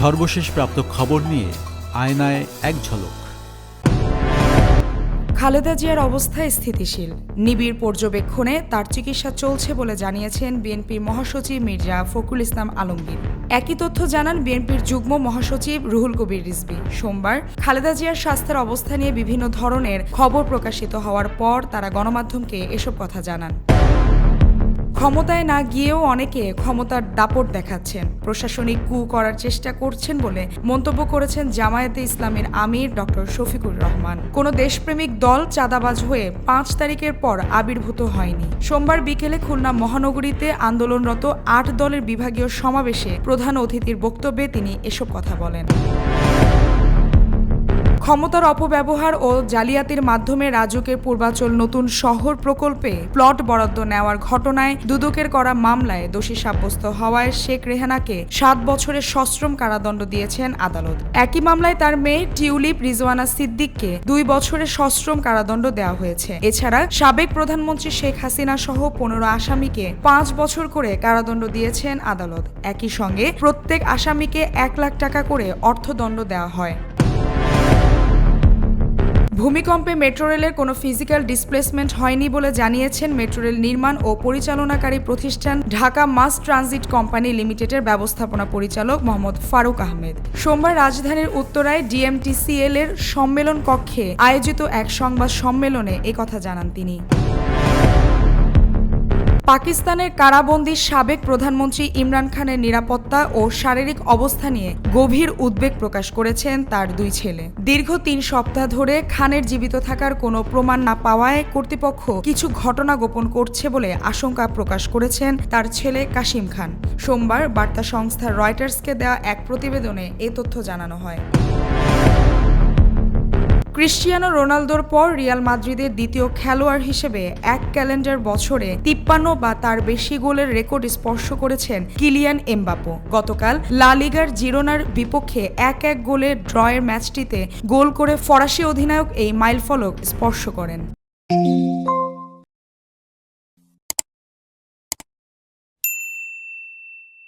সর্বশেষ প্রাপ্ত খবর নিয়ে আয়নায় এক ঝলক। খালেদা জিয়ার অবস্থা স্থিতিশীল। নিবিড় পর্যবেক্ষণে তার চিকিৎসা চলছে বলে জানিয়েছেন বিএনপির মহাসচিব মির্জা ফখরুল ইসলাম আলমগীর। একই তথ্য জানান বিএনপির যুগ্ম মহাসচিব রুহুল কবির রিজভী। সোমবার খালেদা জিয়ার স্বাস্থ্যের অবস্থা নিয়ে বিভিন্ন ধরনের খবর প্রকাশিত হওয়ার পর তারা গণমাধ্যমকে এসব কথা জানান। ক্ষমতায় না গিয়েও অনেকে ক্ষমতার দাপট দেখাচ্ছেন। প্রশাসনিক কু করার চেষ্টা করছেন বলে মন্তব্য করেছেন জামায়াতে ইসলামের আমির ডক্টর শফিকুর রহমান। কোনো দেশপ্রেমিক দল চাঁদাবাজ হয়ে পাঁচ তারিখের পর আবির্ভূত হয়নি। সোমবার বিকেলে খুলনা মহানগরীতে আন্দোলনরত আট দলের বিভাগীয় সমাবেশে প্রধান অতিথির বক্তব্যে তিনি এসব কথা বলেন। ক্ষমতার অপব্যবহার ও জালিয়াতির মাধ্যমে রাজুকের পূর্বাচল নতুন শহর প্রকল্পে প্লট বরাদ্দ নেওয়ার ঘটনায় দুদকের করা মামলায় দোষী সাব্যস্ত হওয়ায় শেখ রেহানাকে সাত বছরের সশ্রম কারাদণ্ড দিয়েছেন আদালত। একই মামলায় তার মেয়ে টিউলিপ রিজওয়ানা সিদ্দিককে দুই বছরের সশ্রম কারাদণ্ড দেওয়া হয়েছে। এছাড়া সাবেক প্রধানমন্ত্রী শেখ হাসিনা সহ পনেরো আসামিকে পাঁচ বছর করে কারাদণ্ড দিয়েছেন আদালত। একই সঙ্গে প্রত্যেক আসামিকে এক লাখ টাকা করে অর্থদণ্ড দেওয়া হয়। ভূমিকম্পে মেট্রো রেলের কোনো ফিজিক্যাল ডিসপ্লেসমেন্ট হয়নি বলে জানিয়েছেন মেট্রো রেল নির্মাণ ও পরিচালনাকারী প্রতিষ্ঠান ঢাকা মাস ট্রানজিট কোম্পানি লিমিটেডের ব্যবস্থাপনা পরিচালক মোহাম্মদ ফারুক আহমেদ। সোমবার রাজধানীর উত্তরায় ডিএমটিসিএল এর সম্মেলন কক্ষে আয়োজিত এক সংবাদ সম্মেলনে একথা জানান তিনি। পাকিস্তানের কারাবন্দী সাবেক প্রধানমন্ত্রী ইমরান খানের নিরাপত্তা ও শারীরিক অবস্থা নিয়ে গভীর উদ্বেগ প্রকাশ করেছেন তার দুই ছেলে। দীর্ঘ তিন সপ্তাহ ধরে খানের জীবিত থাকার কোনো প্রমাণ না পাওয়ায় কর্তৃপক্ষ কিছু ঘটনা গোপন করছে বলে আশঙ্কা প্রকাশ করেছেন তার ছেলে কাশিম খান। সোমবার বার্তা সংস্থা রয়টার্সকে দেওয়া এক প্রতিবেদনে এ তথ্য জানানো হয়। ক্রিশ্চিয়ানো রোনালদোর পর রিয়াল মাদ্রিদের দ্বিতীয় খেলোয়াড় হিসেবে এক ক্যালেন্ডার বছরে তিপ্পান্ন বা তার বেশি গোলের রেকর্ড স্পর্শ করেছেন কিলিয়ান এমবাপো গতকাল লালিগার জিরোনার বিপক্ষে এক এক গোলে ড্রয়ের ম্যাচটিতে গোল করে ফরাসি অধিনায়ক এই মাইলফলক স্পর্শ করেন।